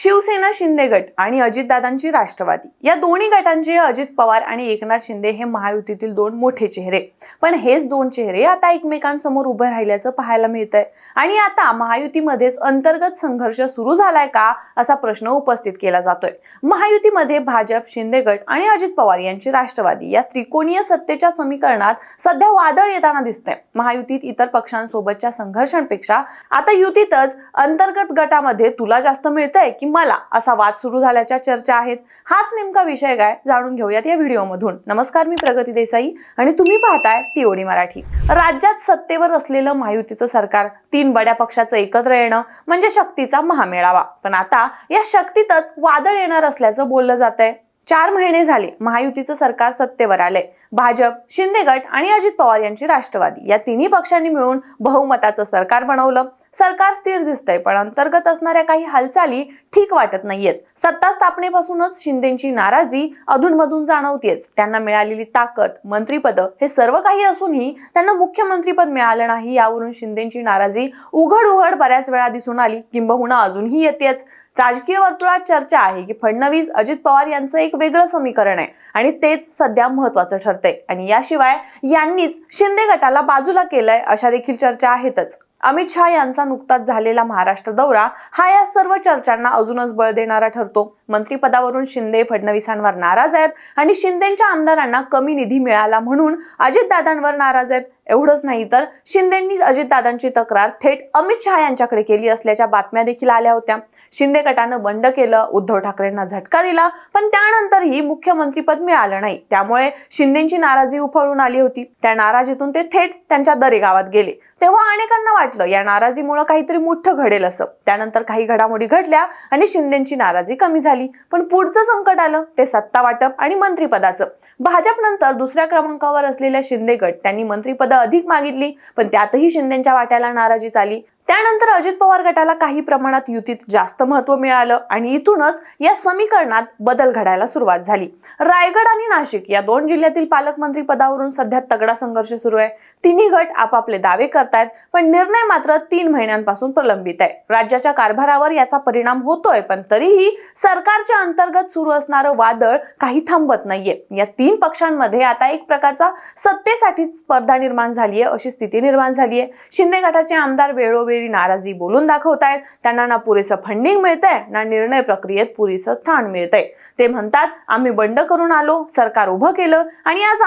शिवसेना शिंदे गट आणि अजितदादांची राष्ट्रवादी. या दोन्ही गटांचे अजित पवार आणि एकनाथ शिंदे हे महायुतीतील दोन मोठे चेहरे. पण हेच दोन चेहरे आता एकमेकांसमोर उभे राहिल्याचं पाहायला मिळत आहे आणि आता महायुतीमध्येच अंतर्गत संघर्ष सुरू झालाय का असा प्रश्न उपस्थित केला जातोय. महायुतीमध्ये भाजप शिंदे गट आणि अजित पवार यांची राष्ट्रवादी या त्रिकोणीय सत्तेच्या समीकरणात सध्या वादळ येताना दिसतंय. महायुतीत इतर पक्षांसोबतच्या संघर्षांपेक्षा आता युतीतच अंतर्गत गटामध्ये तुला जास्त मिळतंय की मला असा वाद सुरू झाल्याच्या चर्चा आहेत. हाच नेमका विषय काय? जाणून घेऊयात या व्हिडिओमधून. नमस्कार मी प्रगती देसाई आणि तुम्ही पाहताय टीओडी मराठी. राज्यात सत्तेवर असलेलं महायुतीचं सरकार तीन बड्या पक्षाचं एकत्र येणं म्हणजे शक्तीचा महामेळावा. पण आता या शक्तीतच वादळ येणार असल्याचं बोललं जात आहे चार महिने झाले महायुतीचं सरकार सत्तेवर आलंय. भाजप शिंदे गट आणि अजित पवार यांची राष्ट्रवादी. या तिन्ही पक्षांनी मिळून बहुमताचं सरकार बनवलं. सरकार स्थिर दिसतंय पण अंतर्गत असणाऱ्या काही हालचाली ठीक वाटत नाहीयेत. सत्ता स्थापनेपासूनच शिंदेची नाराजी अधूनमधून जाणवतेच त्यांना मिळालेली ताकद मंत्रीपद हे सर्व काही असूनही त्यांना मुख्यमंत्रीपद मिळालं नाही यावरून शिंदेची नाराजी उघड उघड बऱ्याच वेळा दिसून आली. किंबहुना अजूनही येतेच राजकीय वर्तुळात चर्चा आहे की फडणवीस अजित पवार यांचं एक वेगळं समीकरण आहे आणि तेच सध्या महत्वाचं ठरतंय. आणि याशिवाय यांनीच शिंदे गटाला बाजूला केलंय अशा देखील चर्चा आहेतच. अमित शहा यांचा नुकताच झालेला महाराष्ट्र दौरा हा या सर्व चर्चांना अजूनच बळ देणारा ठरतो. मंत्रिपदावरून शिंदे फडणवीसांवर नाराज आहेत आणि शिंदेच्या आमदारांना कमी निधी मिळाला म्हणून अजितदादांवर नाराज आहेत. एवढंच नाही तर शिंदेंनी अजितदादांची तक्रार थेट अमित शहा यांच्याकडे केली असल्याच्या बातम्या देखील आल्या होत्या. शिंदे गटानं बंड केलं उद्धव ठाकरेंना झटका दिला पण त्यानंतरही मुख्यमंत्रीपद मिळालं नाही. त्यामुळे शिंदेची नाराजी उफळून आली होती. त्या नाराजीतून ते थेट त्यांच्या दरे गावात गेले. तेव्हा अनेकांना वाटलं या नाराजीमुळे काहीतरी मोठं घडेल असं. त्यानंतर काही घडामोडी घडल्या आणि शिंदेची नाराजी कमी झाली. पण पुढचं संकट आलं ते सत्ता वाटप आणि मंत्रिपदाचं. भाजप नंतर दुसऱ्या क्रमांकावर असलेल्या शिंदे गट त्यांनी मंत्रिपद अधिक मागितली पण त्यातही शिंदेच्या वाट्याला नाराजी चाली. त्यानंतर अजित पवार गटाला काही प्रमाणात युतीत जास्त महत्त्व मिळालं आणि इथूनच या समीकरणात बदल घडायला सुरुवात झाली. रायगड आणि नाशिक या दोन जिल्ह्यातील पालकमंत्री पदावरून सध्या तगडा संघर्ष सुरू आहे. तिन्ही गट आपापले दावे करतायत पण निर्णय मात्र तीन महिन्यांपासून प्रलंबित आहे. राज्याच्या कारभारावर याचा परिणाम होतोय पण तरीही सरकारच्या अंतर्गत सुरू असणारं वादळ काही थांबत नाहीये. या तीन पक्षांमध्ये आता एक प्रकारचा सत्तेसाठी स्पर्धा निर्माण झालीये अशी स्थिती निर्माण झालीये. शिंदे गटाचे आमदार वेळोवेळी नाराजी बोलून दाखवतायत. त्यांना ना पुरेसं फंडिंग मिळतंय ना निर्णय प्रक्रियेत पुरेसं स्थान मिळतंय. ते म्हणतात आम्ही बंड करून आलो सरकार उभं केलं आणि आज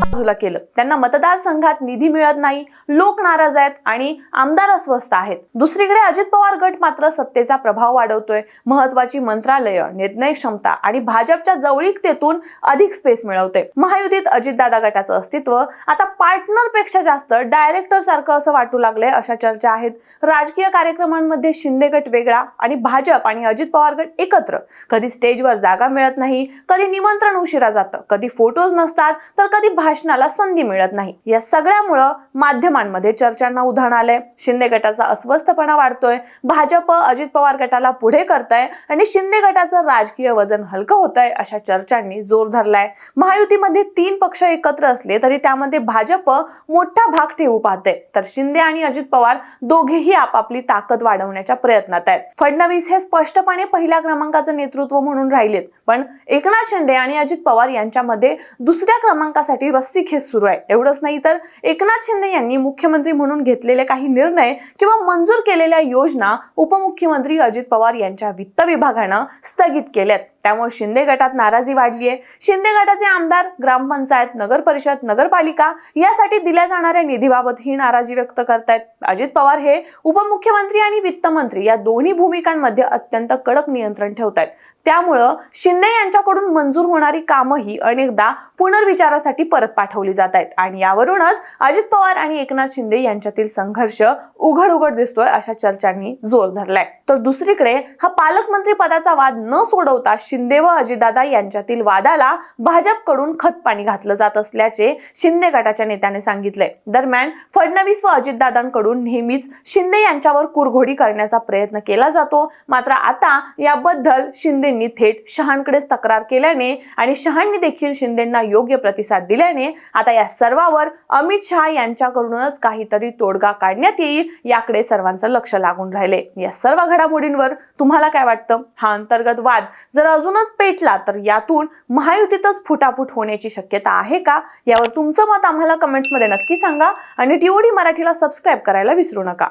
बाजूला केलं. त्यांना मतदारसंघात निधी मिळत नाही लोक नाराज आहेत आणि आमदार अस्वस्थ आहेत. दुसरीकडे अजित पवार गट मात्र सत्तेचा प्रभाव वाढवतोय. महत्वाची मंत्रालय निर्णय क्षमता आणि भाजपच्या जवळीकतेतून अधिक स्पेस मिळवते महायुतीत अजितदादा गटाचं अस्तित्व आता पार्टनरपेक्षा जास्त डायरेक्टर सारखं असं वाटू लागलंय अशा चर्चा आहेत. राजकीय कार्यक्रमांमध्ये शिंदे गट वेगळा आणि भाजप आणि अजित पवार गट एकत्र. कधी स्टेजवर जागा मिळत नाही कधी निमंत्रण उशिरा जातं कधी फोटोज नसतात तर कधी भाषणाला संधी मिळत नाही. या सगळ्यामुळं माध्यमांमध्ये चर्चांना उधाण आलंय. शिंदे गटाचा अस्वस्थपणा वाढतोय. भाजप अजित पवार गटाला पुढे करताय आणि शिंदे गटाचं राजकीय वजन हलकं होत आहे अशा चर्चांनी जोर धरलाय. महायुतीमध्ये तीन पक्ष एकत्र असले तरी त्यामध्ये भाजप मोठा भाग ठेवू पाहते तर शिंदे आणि अजित पवार दोघेही आपापली ताकद वाढवण्याच्या प्रयत्नात आहेत. फडणवीस हे स्पष्टपणे पहिल्या क्रमांकाचं नेतृत्व म्हणून राहिलेत. पण एकनाथ शिंदे आणि अजित पवार यांच्यामध्ये दुसऱ्या क्रमांकासाठी रस्सीखेच सुरू आहे. एवढंच नाही तर एकनाथ शिंदे यांनी मुख्यमंत्री म्हणून घेतलेले काही निर्णय किंवा मंजूर केलेल्या योजना उपमुख्यमंत्री अजित पवार यांच्या वित्त विभागानं स्थगित केल्यात. त्यामुळे शिंदे गटात नाराजी वाढली आहे शिंदे गटाचे आमदार ग्रामपंचायत नगर परिषद नगरपालिका यासाठी दिल्या जाणाऱ्या निधीबाबत ही नाराजी व्यक्त करतायत. अजित पवार हे उपमुख्यमंत्री आणि वित्तमंत्री या दोन्ही भूमिकांमध्ये अत्यंत कडक नियंत्रण ठेवतायत. त्यामुळं शिंदे यांच्याकडून मंजूर होणारी कामंही अनेकदा पुनर्विचारासाठी परत पाठवली जात आहेत आणि यावरूनच अजित पवार आणि एकनाथ शिंदे यांच्यातील संघर्ष उघड उघड दिसतोय अशा चर्चांनी जोर धरलाय. तर दुसरीकडे हा पालकमंत्री पदाचा वाद न सोडवता शिंदे व अजितदादा यांच्यातील वादाला भाजपकडून खतपाणी घातलं जात असल्याचे शिंदे गटाच्या नेत्याने सांगितले दरम्यान फडणवीस व अजितदादांकडून नेहमीच शिंदे यांच्यावर कुरघोडी करण्याचा प्रयत्न केला जातो. मात्र आता याबद्दल शिंदेंनी थेट शहांकडेच तक्रार केल्याने आणि शहांनी देखील शिंदेंना योग्य प्रतिसाद दिल्याने आता या सर्वावर अमित शहा यांच्याकडूनच काहीतरी तोडगा काढण्यात येईल याकडे सर्वांचं लक्ष लागून राहिले. या सर्व घडामोडींवर तुम्हाला काय वाटतं? हा अंतर्गत वाद जर अजूनच पेटला तर यातून महायुतीतच फुटाफूट होण्याची शक्यता आहे का? यावर तुमचं मत आम्हाला कमेंट्समध्ये नक्की सांगा आणि टीओडी मराठीला सबस्क्राईब करायला विसरू नका.